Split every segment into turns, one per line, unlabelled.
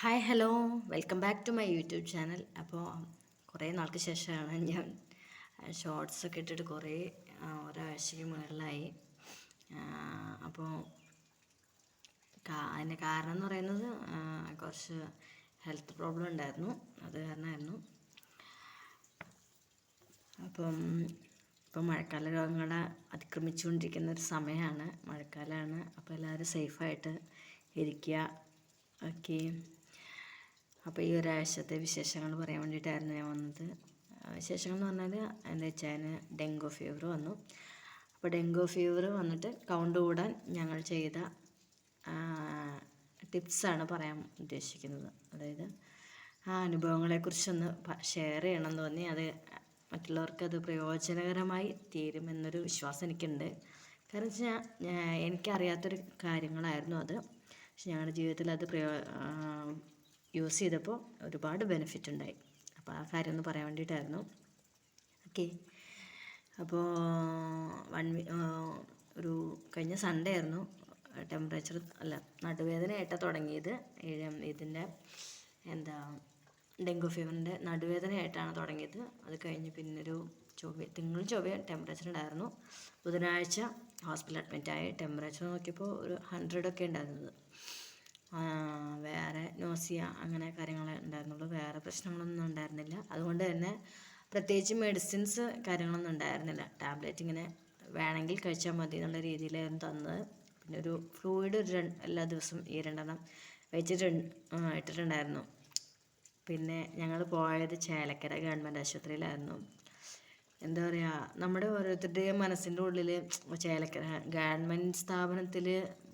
Hi hello welcome back to my YouTube channel അപ്പോൾ കുറേ നാൾക്ക് ശേഷമാണ് ഞാൻ ഷോർട്സ് ഒക്കെ ഇട്ടിട്ട് കുറേ ഒരാഴ്ചയ്ക്ക് മുകളിലായി. അപ്പോൾ അതിന്റെ കാരണം എന്ന് പറയുന്നത് കുറച്ച് ഹെൽത്ത് പ്രോബ്ലം ഉണ്ടായിരുന്നു. അത് കാരണമായിരുന്നു. അപ്പം ഇപ്പം മഴക്കാല രോഗങ്ങളെ അതിക്രമിച്ചുകൊണ്ടിരിക്കുന്ന ഒരു സമയമാണ്. മഴക്കാലമാണ് അപ്പോൾ എല്ലാവരും സേഫായിട്ട് ഇരിക്കുക. ഓക്കെ അപ്പോൾ ഈ ഒരാഴ്ചത്തെ വിശേഷങ്ങൾ പറയാൻ വേണ്ടിയിട്ടായിരുന്നു ഞാൻ വന്നത്. വിശേഷങ്ങൾ എന്ന് പറഞ്ഞാൽ എന്താ വെച്ചാൽ ഡെങ്കു ഫീവർ വന്നു. അപ്പോൾ ഡെങ്കു ഫീവർ വന്നിട്ട് കൗണ്ട് കൂടാൻ ഞങ്ങൾ ചെയ്ത ടിപ്സാണ് പറയാൻ ഉദ്ദേശിക്കുന്നത്. അതായത് ആ അനുഭവങ്ങളെക്കുറിച്ചൊന്ന് ഷെയർ ചെയ്യണം എന്ന് തോന്നി അത് മറ്റുള്ളവർക്ക് അത് പ്രയോജനകരമായി തീരുമെന്നൊരു വിശ്വാസം എനിക്കുണ്ട്. കാരണം വെച്ചാൽ എനിക്കറിയാത്തൊരു കാര്യങ്ങളായിരുന്നു അത്. പക്ഷെ ഞങ്ങളുടെ ജീവിതത്തിൽ അത് പ്രയോ യൂസ് ചെയ്തപ്പോൾ ഒരുപാട് ബെനിഫിറ്റ് ഉണ്ടായി. അപ്പോൾ ആ കാര്യം ഒന്ന് പറയാൻ വേണ്ടിയിട്ടായിരുന്നു. ഓക്കെ അപ്പോൾ വൺ ഒരു കഴിഞ്ഞ സൺഡേ ആയിരുന്നു. ടെമ്പറേച്ചർ അല്ല നടുവേദന നടുവേദനയായിട്ടാണ് തുടങ്ങിയത്. ഇതിന്റെ എന്താ ഡെങ്കു ഫീവറിന്റെ നടുവേദനയായിട്ടാണ് തുടങ്ങിയത്. അത് കഴിഞ്ഞ് പിന്നൊരു ചൊവ്വ തിങ്കളും ചൊവ്വ ടെമ്പറേച്ചർ ഉണ്ടായിരുന്നു. ബുധനാഴ്ച ഹോസ്പിറ്റൽ അഡ്മിറ്റായി ടെമ്പറേച്ചർ നോക്കിയപ്പോൾ ഒരു ഹൺഡ്രഡൊക്കെ ഉണ്ടായിരുന്നത്. വേറെ നോസിയ അങ്ങനെ കാര്യങ്ങൾ ഉണ്ടായിരുന്നുള്ളൂ. വേറെ പ്രശ്നങ്ങളൊന്നും ഉണ്ടായിരുന്നില്ല. അതുകൊണ്ട് തന്നെ പ്രത്യേകിച്ച് മെഡിസിൻസ് കാര്യങ്ങളൊന്നും ഉണ്ടായിരുന്നില്ല. ടാബ്ലറ്റ് ഇങ്ങനെ വേണമെങ്കിൽ കഴിച്ചാൽ മതി എന്നുള്ള രീതിയിലായിരുന്നു തന്നത്. പിന്നെ ഒരു ഫ്ലൂയിഡ് ഒരു എല്ലാ ദിവസവും ഈ രണ്ടെണ്ണം വെച്ചിട്ട് ഇട്ടിട്ടുണ്ടായിരുന്നു. പിന്നെ ഞങ്ങൾ പോയത് ചേലക്കര ഗവൺമെന്റ് ആശുപത്രിയിലായിരുന്നു. എന്താ പറയുക നമ്മുടെ ഓരോരുത്തരുടെയും മനസ്സിന്റെ ഉള്ളിൽ ചേലക്കര ഗവൺമെന്റ് സ്ഥാപനത്തിൽ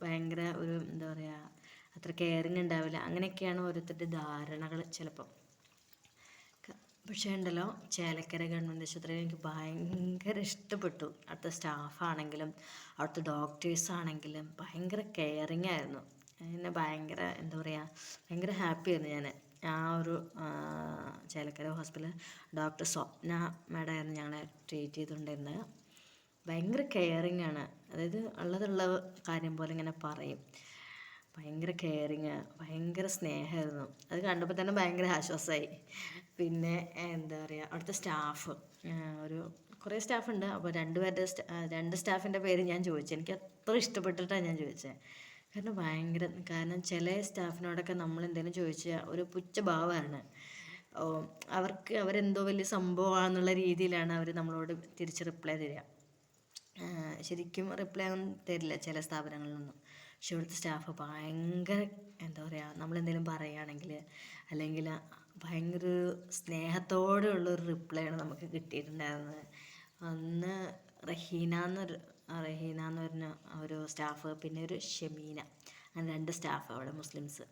ഭയങ്കര ഒരു എന്താ പറയുക അത്ര കെയറിങ് ഉണ്ടാവില്ല. അങ്ങനെയൊക്കെയാണ് ഓരോരുത്തരുടെ ധാരണകൾ ചിലപ്പം. പക്ഷേ ഉണ്ടല്ലോ ചേലക്കര ഗവൺമെന്റ് ആശുപത്രിയിൽ എനിക്ക് ഭയങ്കര ഇഷ്ടപ്പെട്ടു. അവിടുത്തെ സ്റ്റാഫാണെങ്കിലും അവിടുത്തെ ഡോക്ടേഴ്സ് ആണെങ്കിലും ഭയങ്കര കെയറിങ് ആയിരുന്നു. എന്നെ ഭയങ്കര എന്താ പറയുക ഭയങ്കര ഹാപ്പി ആയിരുന്നു ഞാൻ ആ ഒരു ചേലക്കര ഹോസ്പിറ്റൽ ഡോക്ടർ സ്വപ്ന മാഡമായിരുന്നു ഞങ്ങളെ ട്രീറ്റ് ചെയ്തുകൊണ്ടിരുന്നത്. ഭയങ്കര കെയറിങ് ആണ്. അതായത് ഉള്ളതുള്ള കാര്യം പോലെ ഇങ്ങനെ പറയും. ഭയങ്കര കെയറിങ് ഭയങ്കര സ്നേഹമായിരുന്നു. അത് കണ്ടപ്പോൾ തന്നെ ഭയങ്കര ആശ്വാസമായി. പിന്നെ എന്താ പറയുക അവിടുത്തെ സ്റ്റാഫ് ഒരു കുറേ സ്റ്റാഫ് ഉണ്ട്. അപ്പോൾ രണ്ട് പേരുടെ രണ്ട് സ്റ്റാഫിന്റെ പേര് ഞാൻ ചോദിച്ചു. എനിക്ക് അത്ര ഇഷ്ടപ്പെട്ടിട്ടാണ് ഞാൻ ചോദിച്ചത് കാരണം ഭയങ്കര കാരണം ചില സ്റ്റാഫിനോടൊക്കെ നമ്മൾ എന്തെങ്കിലും ചോദിച്ചാൽ ഒരു പുച്ഛഭാവമാണ് അവർക്ക് അവരെന്തോ വലിയ സംഭവമാണെന്നുള്ള രീതിയിലാണ് അവർ നമ്മളോട് തിരിച്ച് റിപ്ലൈ തരിക. ശരിക്കും റിപ്ലൈ ഒന്നും തരില്ല ചില സ്ഥാപനങ്ങളിലൊന്നും പക്ഷെ ഇവിടുത്തെ സ്റ്റാഫ് ഭയങ്കര എന്താ പറയുക നമ്മളെന്തെങ്കിലും പറയുകയാണെങ്കിൽ അല്ലെങ്കിൽ ഭയങ്കര ഒരു സ്നേഹത്തോടെയുള്ളൊരു റിപ്ലൈ ആണ് നമുക്ക് കിട്ടിയിട്ടുണ്ടായിരുന്നത്. അന്ന് റഹീന എന്നൊരു റഹീന എന്ന് പറഞ്ഞ ഒരു സ്റ്റാഫ് പിന്നെ ഒരു ഷമീന അങ്ങനെ രണ്ട് സ്റ്റാഫ് അവിടെ മുസ്ലിംസ്.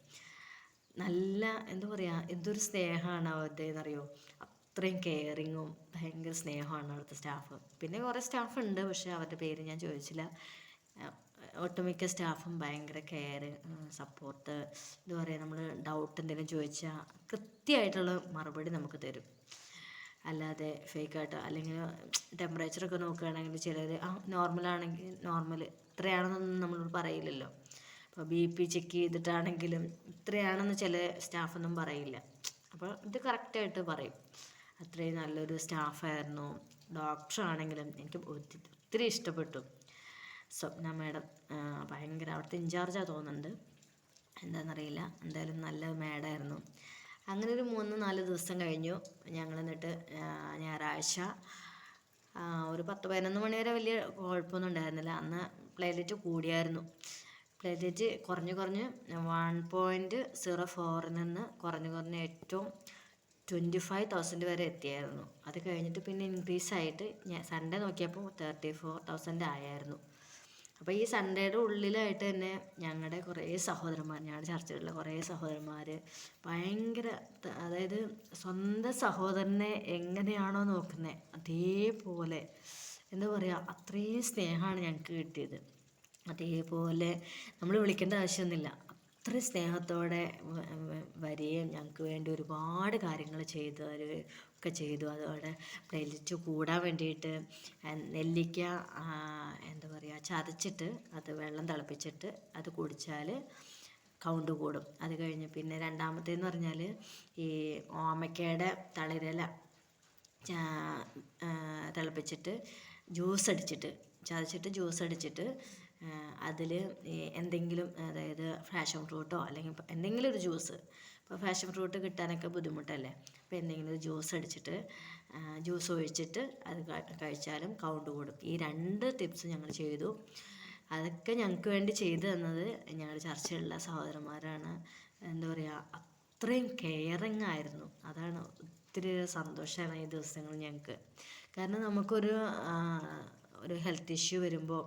നല്ല എന്താ പറയുക എന്തൊരു സ്നേഹമാണ് അവരുടെ എന്നറിയോ അത്രയും കെയറിങ്ങും ഭയങ്കര സ്നേഹമാണ് അവിടുത്തെ സ്റ്റാഫ്. പിന്നെ കുറേ സ്റ്റാഫ് ഉണ്ട് പക്ഷേ അവരുടെ പേര് ഞാൻ ചോദിച്ചില്ല. ഒട്ടുമിക്ക സ്റ്റാഫും ഭയങ്കര കെയർ സപ്പോർട്ട് എന്താ പറയുക നമ്മൾ ഡൗട്ട് എന്തെങ്കിലും ചോദിച്ചാൽ കൃത്യമായിട്ടുള്ള മറുപടി നമുക്ക് തരും. അല്ലാതെ ഫേക്കായിട്ട് അല്ലെങ്കിൽ ടെമ്പറേച്ചറൊക്കെ നോക്കുകയാണെങ്കിൽ ചിലർ ആ നോർമലാണെങ്കിൽ നോർമൽ ഇത്രയാണെന്നൊന്നും നമ്മൾ പറയില്ലല്ലോ. അപ്പോൾ ബി പി ചെക്ക് ചെയ്തിട്ടാണെങ്കിലും ഇത്രയാണെന്ന് ചില സ്റ്റാഫൊന്നും പറയില്ല. അപ്പോൾ ഇത് കറക്റ്റായിട്ട് പറയും. അത്രയും നല്ലൊരു സ്റ്റാഫായിരുന്നു ഡോക്ടറാണെങ്കിലും എനിക്ക് ഒത്തി- ഒത്തിരി ഇഷ്ടപ്പെട്ടു. സ്വപ്ന മാഡം ഭയങ്കര അവിടുത്തെ ഇൻചാർജാണ് തോന്നുന്നുണ്ട്. എന്താണെന്നറിയില്ല എന്തായാലും നല്ല മാഡമായിരുന്നു അങ്ങനെ ഒരു മൂന്ന് നാല് ദിവസം കഴിഞ്ഞു. ഞങ്ങൾ എന്നിട്ട് ഞായറാഴ്ച ഒരു പത്ത് പതിനൊന്ന് മണി വരെ വലിയ കുഴപ്പമൊന്നും ഉണ്ടായിരുന്നില്ല. അന്ന് പ്ലേറ്റ് കൂടിയായിരുന്നു. പ്ലേറ്റ് കുറഞ്ഞ് കുറഞ്ഞ് വൺ പോയിന്റ് സീറോ ഫോറിൽ നിന്ന് കുറഞ്ഞ് കുറഞ്ഞ് ഏറ്റവും ട്വന്റി ഫൈവ് തൗസൻഡ് വരെ എത്തിയായിരുന്നു. അത് കഴിഞ്ഞിട്ട് പിന്നെ ഇൻക്രീസ് ആയിട്ട് ഞാൻ സൺഡേ നോക്കിയപ്പോൾ തേർട്ടി ഫോർ തൗസൻഡ് ആയായിരുന്നു. അപ്പോൾ ഈ സൺഡേയുടെ ഉള്ളിലായിട്ട് തന്നെ ഞങ്ങളുടെ കുറേ സഹോദരന്മാർ ഞങ്ങളുടെ ചർച്ചകളിലെ കുറേ സഹോദരന്മാർ ഭയങ്കര അതായത് സ്വന്തം സഹോദരനെ എങ്ങനെയാണോ നോക്കുന്നത് അതേപോലെ എന്താ പറയുക അത്രയും സ്നേഹമാണ് ഞങ്ങൾക്ക് കിട്ടിയത്. അതേപോലെ നമ്മൾ വിളിക്കേണ്ട ആവശ്യമൊന്നുമില്ല അത്ര സ്നേഹത്തോടെ വരികയും ഞങ്ങൾക്ക് വേണ്ടി ഒരുപാട് കാര്യങ്ങൾ ചെയ്തു തരുകയും ഒക്കെ ചെയ്തു. അതോടെ പ്ലേലിറ്റ് കൂടാൻ വേണ്ടിയിട്ട് നെല്ലിക്ക എന്താ പറയുക ചതച്ചിട്ട് അത് വെള്ളം തിളപ്പിച്ചിട്ട് അത് കുടിച്ചാൽ കൗണ്ട് കൂടും. അത് കഴിഞ്ഞ് പിന്നെ രണ്ടാമത്തേന്ന് പറഞ്ഞാൽ ഈ ഓമയ്ക്കയുടെ തളിരല തിളപ്പിച്ചിട്ട് ജ്യൂസ് അടിച്ചിട്ട് ചതച്ചിട്ട് ജ്യൂസ് അടിച്ചിട്ട് അതിൽ എന്തെങ്കിലും അതായത് ഫാഷൻ ഫ്രൂട്ടോ അല്ലെങ്കിൽ എന്തെങ്കിലും ഒരു ജ്യൂസ് ഇപ്പോൾ ഫാഷൻ ഫ്രൂട്ട് കിട്ടാനൊക്കെ ബുദ്ധിമുട്ടല്ലേ? അപ്പോൾ എന്തെങ്കിലും ഒരു ജ്യൂസ് അടിച്ചിട്ട് ജ്യൂസ് ഒഴിച്ചിട്ട് അത് കഴിച്ചാലും കൗണ്ട് കൂടും. ഈ രണ്ട് ടിപ്സ് ഞങ്ങൾ ചെയ്തു. അതൊക്കെ ഞങ്ങൾക്ക് വേണ്ടി ചെയ്തു തന്നത് ഞങ്ങളുടെ ചർച്ചയിലുള്ള സഹോദരന്മാരാണ്. എന്താ പറയുക അത്രയും കെയറിങ് ആയിരുന്നു. അതാണ് ഒത്തിരി സന്തോഷമാണ് ഈ ദിവസങ്ങൾ ഞങ്ങൾക്ക്. കാരണം നമുക്കൊരു ഒരു ഹെൽത്ത് ഇഷ്യൂ വരുമ്പോൾ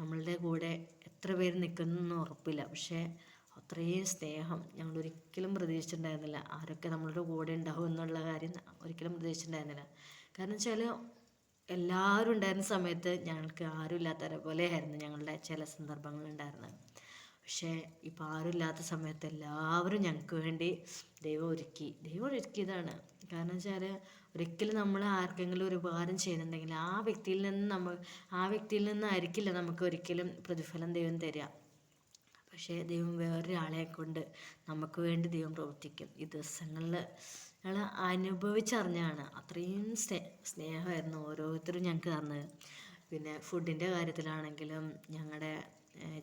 നമ്മളുടെ കൂടെ എത്ര പേര് നിൽക്കുന്നൊന്നും ഉറപ്പില്ല. പക്ഷേ അത്രയും സ്നേഹം ഞങ്ങൾ ഒരിക്കലും പ്രതീക്ഷിച്ചിട്ടുണ്ടായിരുന്നില്ല. ആരൊക്കെ നമ്മളുടെ കൂടെ ഉണ്ടാവും എന്നുള്ള കാര്യം ഒരിക്കലും പ്രതീക്ഷിച്ചിട്ടുണ്ടായിരുന്നില്ല. കാരണം വെച്ചാൽ എല്ലാവരും ഉണ്ടായിരുന്ന സമയത്ത് ഞങ്ങൾക്ക് ആരും ഇല്ലാത്തവരെ പോലെയായിരുന്നു ഞങ്ങളുടെ ചില സന്ദർഭങ്ങൾ സന്ദർഭങ്ങളുണ്ടായിരുന്നത് പക്ഷേ ഇപ്പോൾ ആരും ഇല്ലാത്ത സമയത്ത് എല്ലാവരും ഞങ്ങൾക്ക് വേണ്ടി ദൈവം ഒരുക്കി. ദൈവം ഒരുക്കിയതാണ്. കാരണം വെച്ചാൽ ഒരിക്കലും നമ്മൾ ആർക്കെങ്കിലും ഒരു ഉപകാരം ചെയ്യുന്നുണ്ടെങ്കിൽ ആ വ്യക്തിയിൽ നിന്ന് നമ്മൾ ആ വ്യക്തിയിൽ നിന്നായിരിക്കില്ല നമുക്ക് ഒരിക്കലും പ്രതിഫലം ദൈവം തരിക. പക്ഷേ ദൈവം വേറൊരാളെ കൊണ്ട് നമുക്ക് വേണ്ടി ദൈവം പ്രവർത്തിക്കും. ഈ ദിവസങ്ങളിൽ ഞങ്ങൾ അനുഭവിച്ചറിഞ്ഞാണ് അത്രയും സ്നേ സ്നേഹമായിരുന്നു ഓരോരുത്തരും ഞങ്ങൾക്ക് തന്നത്. പിന്നെ ഫുഡിന്റെ കാര്യത്തിലാണെങ്കിലും ഞങ്ങളുടെ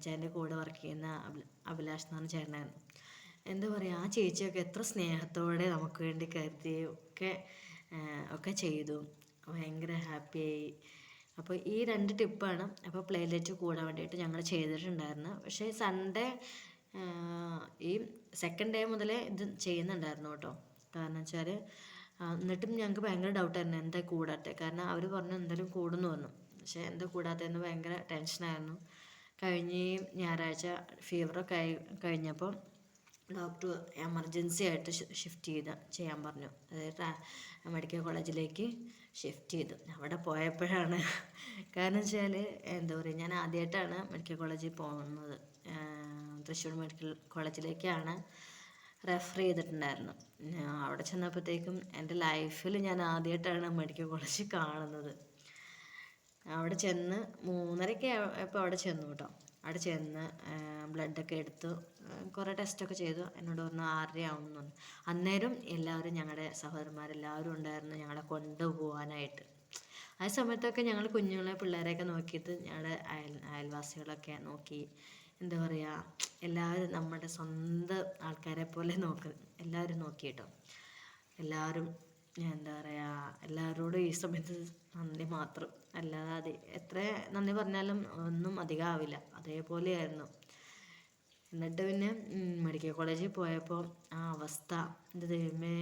ചേട്ടന്റെ കൂടെ വർക്ക് ചെയ്യുന്ന അഭിലാഷ് എന്ന് പറഞ്ഞ ചേട്ടനായിരുന്നു. എന്താ പറയുക ആ ചേച്ചിയൊക്കെ എത്ര സ്നേഹത്തോടെ നമുക്ക് വേണ്ടി കരുതി ഒക്കെ ഒക്കെ ചെയ്തു. ഭയങ്കര ഹാപ്പിയായി. അപ്പോൾ ഈ രണ്ട് ടിപ്പാണ് അപ്പോൾ പ്ലേലിസ്റ്റ് കൂടാൻ വേണ്ടിയിട്ട് ഞങ്ങൾ ചെയ്തിട്ടുണ്ടായിരുന്നു. പക്ഷേ സൺഡേ ഈ സെക്കൻഡ് ഡേ മുതലേ ഇത് ചെയ്യുന്നുണ്ടായിരുന്നു കേട്ടോ. കാരണം വെച്ചാൽ എന്നിട്ടും ഞങ്ങൾക്ക് ഭയങ്കര ഡൗട്ടായിരുന്നു എന്താ കൂടാത്തെ. കാരണം അവർ പറഞ്ഞു എന്തായാലും കൂടുന്നു പറഞ്ഞു. പക്ഷേ എന്താ കൂടാത്തതെന്ന് ഭയങ്കര ടെൻഷനായിരുന്നു കഴിഞ്ഞ് ഞായറാഴ്ച ഫീവറൊക്കെ ആയി കഴിഞ്ഞപ്പോൾ ഡോക്ടർ എമർജൻസി ആയിട്ട് ഷിഫ്റ്റ് ചെയ്ത് ചെയ്യാൻ പറഞ്ഞു. അതായത് മെഡിക്കൽ കോളേജിലേക്ക് ഷിഫ്റ്റ് ചെയ്തു. അവിടെ പോയപ്പോഴാണ് കാരണം വെച്ചാൽ എന്താ പറയുക ഞാൻ ആദ്യമായിട്ടാണ് മെഡിക്കൽ കോളേജിൽ പോകുന്നത്. തൃശ്ശൂർ മെഡിക്കൽ കോളേജിലേക്കാണ് റെഫർ ചെയ്തിട്ടുണ്ടായിരുന്നു. അവിടെ ചെന്നപ്പോഴത്തേക്കും എന്റെ ലൈഫിൽ ഞാൻ ആദ്യമായിട്ടാണ് മെഡിക്കൽ കോളേജ് കാണുന്നത്. അവിടെ ചെന്ന് മൂന്നരയ്ക്ക് ഇപ്പോൾ അവിടെ ചെന്നു കേട്ടോ. അവിടെ ചെന്ന് ബ്ലഡൊക്കെ എടുത്തു. കുറേ ടെസ്റ്റൊക്കെ ചെയ്തു. എന്നോട് പറഞ്ഞു ആറര എന്ന് പറഞ്ഞു അന്നേരം എല്ലാവരും ഞങ്ങളുടെ സഹോദരന്മാരെല്ലാവരും ഉണ്ടായിരുന്നു ഞങ്ങളെ കൊണ്ടുപോകാനായിട്ട് ആ സമയത്തൊക്കെ ഞങ്ങൾ കുഞ്ഞുങ്ങളെ പിള്ളേരെയൊക്കെ നോക്കിയിട്ട് ഞങ്ങളുടെ അയൽ അയൽവാസികളൊക്കെ നോക്കി. എന്താ പറയുക എല്ലാവരും നമ്മുടെ സ്വന്തം ആൾക്കാരെ പോലെ നോക്ക് എല്ലാവരും നോക്കി കേട്ടോ എല്ലാവരും എന്താ പറയുക എല്ലാവരോടും ഈ സമയത്ത് നന്ദി മാത്രം. അല്ലാതെ എത്ര നന്ദി പറഞ്ഞാലും ഒന്നും അധികം ആവില്ല അതേപോലെയായിരുന്നു. എന്നിട്ട് പിന്നെ മെഡിക്കൽ കോളേജിൽ പോയപ്പോൾ ആ അവസ്ഥ എന്റെ ദൈവമേ.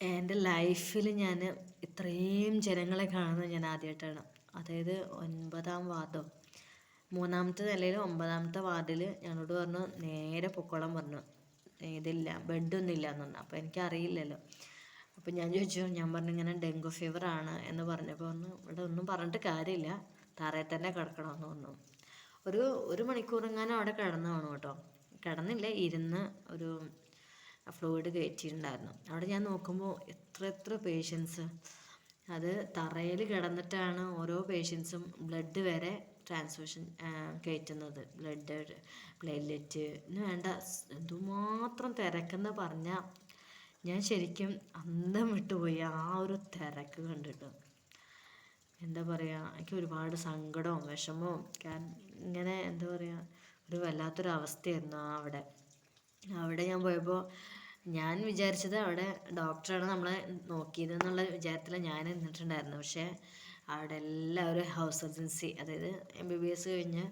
എന്റെ ലൈഫിൽ ഞാൻ ഇത്രയും ജനങ്ങളെ കാണുന്നത് ഞാൻ ആദ്യമായിട്ടാണ്. അതായത് ഒൻപതാം വാർഡോ മൂന്നാമത്തെ നിലയിൽ ഒമ്പതാമത്തെ വാർഡിൽ ഞങ്ങളോട് പറഞ്ഞു നേരെ പൊക്കോളം പറഞ്ഞു. ഇതില്ല ബെഡൊന്നും ഇല്ല എന്ന് പറഞ്ഞു അപ്പോൾ എനിക്കറിയില്ലല്ലോ. അപ്പോൾ ഞാൻ ചോദിച്ചു ഞാൻ പറഞ്ഞു ഇങ്ങനെ ഡെങ്കു ഫീവർ ആണ് എന്ന് പറഞ്ഞപ്പോൾ പറഞ്ഞു ഇവിടെ ഒന്നും പറഞ്ഞിട്ട് കാര്യമില്ല. തറയിൽ തന്നെ കിടക്കണമെന്ന് തോന്നുന്നു ഒരു ഒരു മണിക്കൂറെങ്ങാനും അവിടെ കിടന്നു വേണം കേട്ടോ. കിടന്നില്ല ഇരുന്ന് ഒരു ഫ്ലൂയിഡ് കയറ്റിയിട്ടുണ്ടായിരുന്നു. അവിടെ ഞാൻ നോക്കുമ്പോൾ എത്ര എത്ര പേഷ്യൻസ്. അത് തറയിൽ കിടന്നിട്ടാണ് ഓരോ പേഷ്യൻസും ബ്ലഡ് വരെ ട്രാൻസ്ഫ്യൂഷൻ കയറ്റുന്നത് ബ്ലഡ് പ്ലേറ്റ്ലെറ്റ് എന്ന് വേണ്ട. എന്തുമാത്രം തിരക്കെന്ന് പറഞ്ഞാൽ ഞാൻ ശരിക്കും അന്തം വിട്ടുപോയി. ആ ഒരു തിരക്ക് കണ്ടിട്ട്. എന്താ പറയുക എനിക്ക് ഒരുപാട് സങ്കടവും വിഷമവും. കാരണം ഇങ്ങനെ എന്താ പറയുക ഒരു വല്ലാത്തൊരു അവസ്ഥയായിരുന്നു അവിടെ. അവിടെ ഞാൻ പോയപ്പോൾ ഞാൻ വിചാരിച്ചത് അവിടെ ഡോക്ടറാണ് നമ്മളെ നോക്കിയത് എന്നുള്ള വിചാരത്തിൽ ഞാൻ നിന്നിട്ടുണ്ടായിരുന്നു പക്ഷേ അവിടെ എല്ലാവരും ഹൗസ് സർജൻസി അതായത് എം ബി ബി എസ് കഴിഞ്ഞ്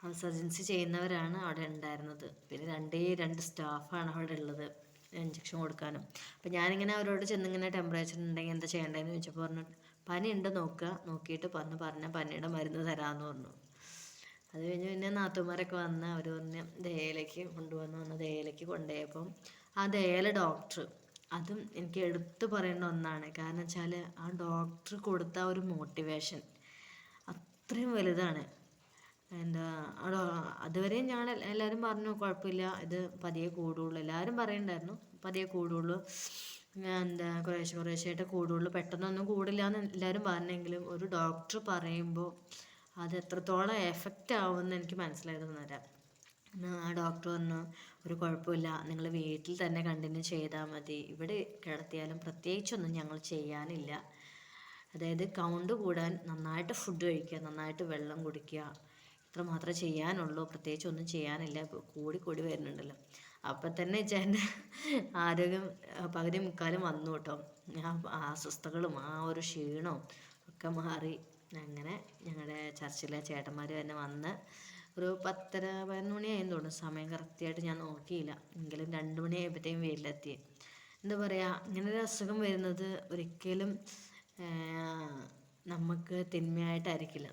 ഹൗസ് സർജൻസി ചെയ്യുന്നവരാണ് അവിടെ ഉണ്ടായിരുന്നത്. പിന്നെ രണ്ടേ രണ്ട് സ്റ്റാഫാണ് അവിടെ ഉള്ളത് ഇഞ്ചക്ഷൻ കൊടുക്കാനും. അപ്പോൾ ഞാനിങ്ങനെ അവരോട് ചെന്നിങ്ങനെ ടെമ്പറേച്ചർ ഉണ്ടെങ്കിൽ എന്താ ചെയ്യേണ്ടതെന്ന് ചോദിച്ചപ്പോൾ പറഞ്ഞു പനി ഉണ്ട് നോക്കുക. നോക്കിയിട്ട് വന്ന് പറഞ്ഞാൽ പനിയുടെ മരുന്ന് തരാമെന്ന് പറഞ്ഞു. അത് കഴിഞ്ഞ് പിന്നെ നാത്തൂമാരൊക്കെ വന്ന് അവർ പറഞ്ഞ് ദേയിലേക്ക് കൊണ്ടുവന്ന് വന്ന് ദേയിലേക്ക് കൊണ്ടുപോയപ്പം ആ ദേയില ഡോക്ടർ അതും എനിക്ക് എടുത്തു പറയേണ്ട ഒന്നാണ്. കാരണം വെച്ചാൽ ആ ഡോക്ടർ കൊടുത്ത ഒരു മോട്ടിവേഷൻ അത്രയും വലുതാണ്. എന്താ അതുവരെയും ഞാൻ എല്ലാവരും പറഞ്ഞു കുഴപ്പമില്ല ഇത് പതിയെ കൂടുള്ളൂ. എല്ലാവരും പറയുന്നുണ്ടായിരുന്നു പതിയെ കൂടുള്ളൂ. എന്താ കുറേശ്ശെ കുറേശ്ശെയായിട്ട് കൂടുള്ളൂ. പെട്ടെന്നൊന്നും കൂടില്ല എന്ന് എല്ലാവരും പറഞ്ഞെങ്കിലും ഒരു ഡോക്ടർ പറയുമ്പോൾ അത് എത്രത്തോളം എഫക്റ്റ് ആവുമെന്ന് എനിക്ക് മനസ്സിലായത് തരാം ആ ഡോക്ടർ പറഞ്ഞു ഒരു കുഴപ്പമില്ല നിങ്ങൾ വീട്ടിൽ തന്നെ കണ്ടിന്യൂ ചെയ്താൽ മതി. ഇവിടെ കിടത്തിയാലും പ്രത്യേകിച്ചൊന്നും ഞങ്ങൾ ചെയ്യാനില്ല. അതായത് കൗണ്ട് കൂടാൻ നന്നായിട്ട് ഫുഡ് കഴിക്കുക നന്നായിട്ട് വെള്ളം കുടിക്കുക. ഇത്ര മാത്രമേ ചെയ്യാനുള്ളൂ പ്രത്യേകിച്ച് ഒന്നും ചെയ്യാനില്ല. കൂടി കൂടി വരുന്നുണ്ടല്ലോ. അപ്പം തന്നെ ചേട്ടന്റെ ആരോഗ്യം പകുതി മുക്കാലും വന്നു കേട്ടോ. ആ അസ്വസ്ഥകളും ആ ഒരു ക്ഷീണവും ഒക്കെ മാറി. അങ്ങനെ ഞങ്ങളുടെ ചർച്ചിലെ ചേട്ടന്മാർ തന്നെ വന്ന് ഒരു പത്തര പതിനൊന്ന് മണിയായെന്ന് തോന്നുന്നു. സമയം കറക്റ്റായിട്ട് ഞാൻ നോക്കിയില്ല. എങ്കിലും രണ്ട് മണിയായപ്പോഴത്തേക്കും വീട്ടിലെത്തി. എന്താ പറയുക ഇങ്ങനൊരു അസുഖം വരുന്നത് ഒരിക്കലും നമുക്ക് തിന്മയായിട്ടായിരിക്കില്ല.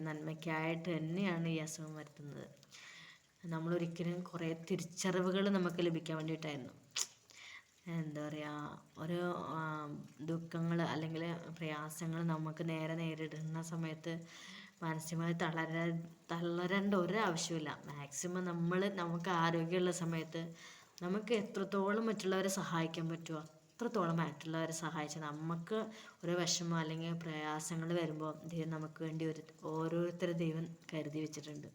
നന്മയ്ക്കായിട്ട് തന്നെയാണ് ഈ അസുഖം വരുത്തുന്നത്. നമ്മളൊരിക്കലും കുറേ തിരിച്ചറിവുകൾ നമുക്ക് ലഭിക്കാൻ വേണ്ടിയിട്ടായിരുന്നു. എന്താ പറയുക ഒരു ദുഃഖങ്ങൾ അല്ലെങ്കിൽ പ്രയാസങ്ങൾ നമുക്ക് നേരെ നേരിടുന്ന സമയത്ത് മാനസികമായി തളര തളരേണ്ട ഒരാവശ്യമില്ല മാക്സിമം നമ്മൾ നമുക്ക് ആരോഗ്യമുള്ള സമയത്ത് നമുക്ക് എത്രത്തോളം മറ്റുള്ളവരെ സഹായിക്കാൻ പറ്റുമോ അത്രത്തോളം മറ്റുള്ളവരെ സഹായിച്ച് നമുക്ക് ഒരു വിഷമം അല്ലെങ്കിൽ പ്രയാസങ്ങൾ വരുമ്പോൾ ദൈവം നമുക്ക് വേണ്ടി ഒരു ഓരോരുത്തരെ ദൈവം കരുതി വെച്ചിട്ടുണ്ട്.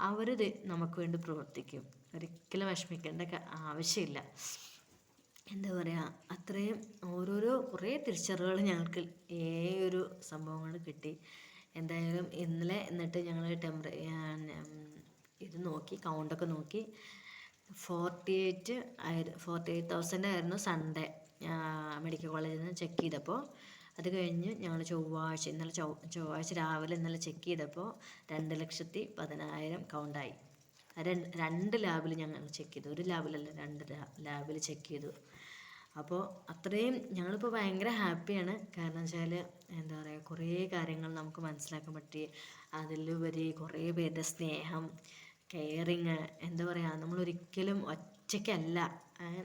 അവർ നമുക്ക് വേണ്ടി പ്രവർത്തിക്കും. ഒരിക്കലും വിഷമിക്കേണ്ട ആവശ്യമില്ല. എന്താ പറയുക അത്രയും ഓരോരോ കുറേ തിരിച്ചറിവുകൾ ഞങ്ങൾക്ക് ഈ ഒരു സംഭവങ്ങൾ കിട്ടി. എന്തായാലും ഇന്നലെ എന്നിട്ട് ഞങ്ങൾ ടെമ്പറ ഇത് നോക്കി കൗണ്ടൊക്കെ നോക്കി. ഫോർട്ടി എയ്റ്റ് ആയിരുന്നു ഫോർട്ടി എയ്റ്റ് തൗസൻഡ് ആയിരുന്നു സൺഡേ മെഡിക്കൽ കോളേജിൽ നിന്ന് ചെക്ക് ചെയ്തപ്പോൾ അത് കഴിഞ്ഞ് ഞങ്ങൾ ചൊവ്വാഴ്ച ഇന്നലെ ചൊവ്വാഴ്ച രാവിലെ ഇന്നലെ ചെക്ക് ചെയ്തപ്പോൾ രണ്ട് ലക്ഷത്തി പതിനായിരം കൗണ്ടായി രണ്ട് ലാബിൽ ഞങ്ങൾ ചെക്ക് ചെയ്തു. ഒരു ലാബിലല്ല രണ്ട് ലാബിൽ ചെക്ക് ചെയ്തു. അപ്പോൾ അത്രയും ഞങ്ങളിപ്പോൾ ഭയങ്കര ഹാപ്പിയാണ് കാരണം വെച്ചാൽ എന്താ പറയുക കുറേ കാര്യങ്ങൾ നമുക്ക് മനസ്സിലാക്കാൻ പറ്റി. അതിലുപരി കുറേ പേരുടെ സ്നേഹം കെയറിങ് എന്താ പറയുക നമ്മളൊരിക്കലും ഒറ്റയ്ക്കല്ല.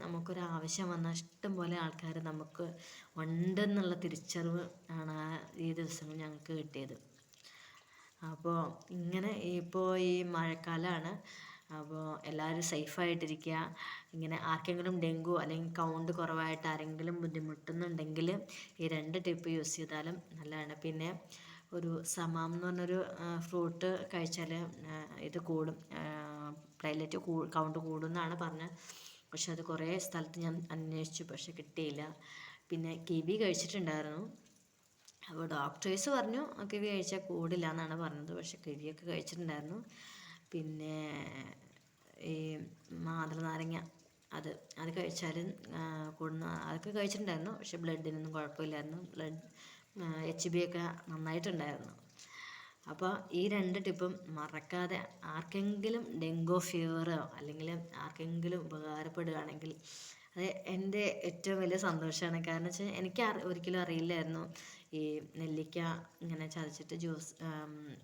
നമുക്കൊരാവശ്യം വന്ന ഇഷ്ടം പോലെ ആൾക്കാർ നമുക്ക് ഉണ്ടെന്നുള്ള തിരിച്ചറിവ് ആണ് ഈ ദിവസങ്ങൾ ഞങ്ങൾക്ക് കിട്ടിയത്. അപ്പോൾ ഇങ്ങനെ ഇപ്പോൾ ഈ മഴക്കാലമാണ് അപ്പോൾ എല്ലാവരും സേഫായിട്ടിരിക്കുക ഇങ്ങനെ ആർക്കെങ്കിലും ഡെങ്കു അല്ലെങ്കിൽ കൗണ്ട് കുറവായിട്ട് ആരെങ്കിലും ബുദ്ധിമുട്ടുന്നുണ്ടെങ്കിൽ ഈ രണ്ട് ടിപ്പ് യൂസ് ചെയ്താലും നല്ലതാണ്. പിന്നെ ഒരു സമാം എന്ന് പറഞ്ഞൊരു ഫ്രൂട്ട് കഴിച്ചാൽ ഇത് കൂടും. പ്ലേറ്റ്ലെറ്റ് കൗണ്ട് കൂടും എന്നാണ് പറഞ്ഞത് പക്ഷെ അത് കുറേ സ്ഥലത്ത് ഞാൻ അന്വേഷിച്ചു പക്ഷെ കിട്ടിയില്ല. പിന്നെ കിവി കഴിച്ചിട്ടുണ്ടായിരുന്നു. അപ്പോൾ ഡോക്ടേഴ്സ് പറഞ്ഞു കിവി കഴിച്ചാൽ കൂടില്ല എന്നാണ് പറഞ്ഞത്. പക്ഷെ കിവിയൊക്കെ കഴിച്ചിട്ടുണ്ടായിരുന്നു. പിന്നെ ഈ മാതള നാരങ്ങ അത് അത് കഴിച്ചാലും കൂടുന്ന അതൊക്കെ കഴിച്ചിട്ടുണ്ടായിരുന്നു. പക്ഷെ ബ്ലഡിനൊന്നും കുഴപ്പമില്ലായിരുന്നു. ബ്ലഡ് എച്ച് ബി ഒക്കെ നന്നായിട്ടുണ്ടായിരുന്നു. അപ്പോൾ ഈ രണ്ട് ടിപ്പും മറക്കാതെ ആർക്കെങ്കിലും ഡെങ്കോ ഫീവറോ അല്ലെങ്കിൽ ആർക്കെങ്കിലും ഉപകാരപ്പെടുകയാണെങ്കിൽ അത് എന്റെ ഏറ്റവും വലിയ സന്തോഷമാണ്. കാരണം വെച്ചാൽ എനിക്ക് ഒരിക്കലും അറിയില്ലായിരുന്നു. ഈ നെല്ലിക്ക ഇങ്ങനെ ചതച്ചിട്ട് ജ്യൂസ്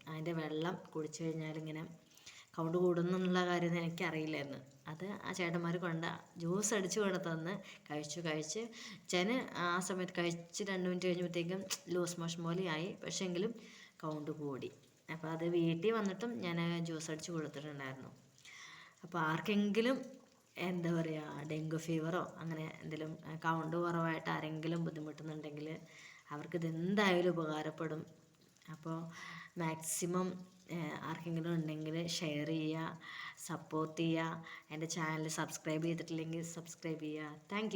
അതിന്റെ വെള്ളം കുടിച്ചു കഴിഞ്ഞാൽ ഇങ്ങനെ കൗണ്ട് കൂടുന്നുള്ള കാര്യം എനിക്കറിയില്ലായിരുന്നു. അത് ആ ചേട്ടന്മാർ കൊണ്ട് ജ്യൂസ് അടിച്ച് കൊണ്ട് തന്ന് കഴിച്ചു കഴിച്ച് ചെന് ആ സമയത്ത് കഴിച്ച് രണ്ട് മിനിറ്റ് കഴിഞ്ഞപ്പോഴത്തേക്കും ലൂസ് മോഷൻ പോലെ ആയി. പക്ഷേ എങ്കിലും കൗണ്ട് കൂടി. അപ്പോൾ അത് വീട്ടിൽ വന്നിട്ടും ഞാൻ ജ്യൂസ് അടിച്ച് കൊടുത്തിട്ടുണ്ടായിരുന്നു. അപ്പോൾ ആർക്കെങ്കിലും എന്താ പറയുക ഡെങ്കു ഫീവറോ അങ്ങനെ എന്തെങ്കിലും കൗണ്ട് കുറവായിട്ട് ആരെങ്കിലും ബുദ്ധിമുട്ടുന്നുണ്ടെങ്കിൽ അവർക്കിത് എന്തായാലും ഉപകാരപ്പെടും. അപ്പോൾ മാക്സിമം ആർക്കെങ്കിലും ഉണ്ടെങ്കിൽ ഷെയർ ചെയ്യുക സപ്പോർട്ട് ചെയ്യുക. എന്റെ ചാനൽ സബ്സ്ക്രൈബ് ചെയ്തിട്ടില്ലെങ്കിൽ സബ്സ്ക്രൈബ് ചെയ്യുക. താങ്ക്